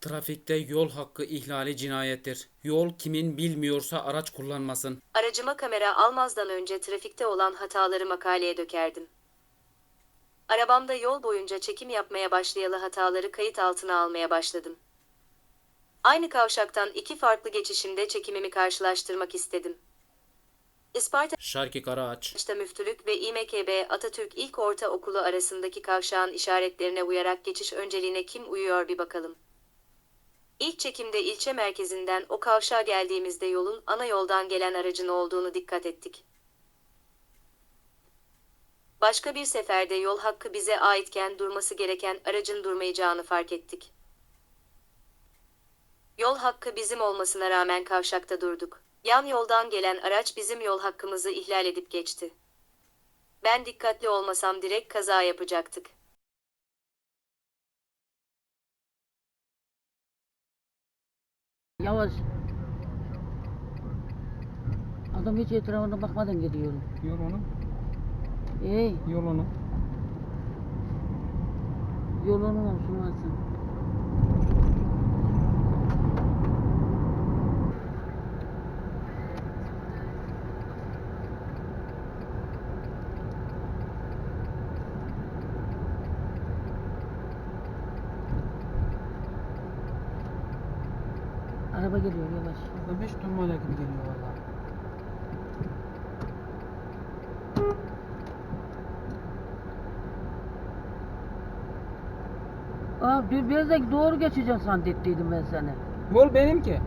Trafikte yol hakkı ihlali cinayettir. Yol kimin bilmiyorsa araç kullanmasın. Aracıma kamera almazdan önce trafikte olan hataları makaleye dökerdim. Arabamda yol boyunca çekim yapmaya başlayalı hataları kayıt altına almaya başladım. Aynı kavşaktan iki farklı geçişimde çekimimi karşılaştırmak istedim. Isparta Şarkı Karaağaç. Başta Müftülük ve İMKB Atatürk İlk Ortaokulu arasındaki kavşağın işaretlerine uyarak geçiş önceliğine kim uyuyor bir bakalım. İlk çekimde ilçe merkezinden o kavşağa geldiğimizde yolun ana yoldan gelen aracın olduğunu dikkat ettik. Başka bir seferde yol hakkı bize aitken durması gereken aracın durmayacağını fark ettik. Yol hakkı bizim olmasına rağmen kavşakta durduk. Yan yoldan gelen araç bizim yol hakkımızı ihlal edip geçti. Ben dikkatli olmasam direkt kaza yapacaktık. Yavaş. Adam hiç etrafına bakmadan gidiyor. Yol onu. Ey Yol onu. yolunun olsun Araba geliyor yavaş. Burada beş durmayla gibi geliyor valla. Aa bir biraz da doğru geçeceğim zannettiydim ben seni. Yol benim ki.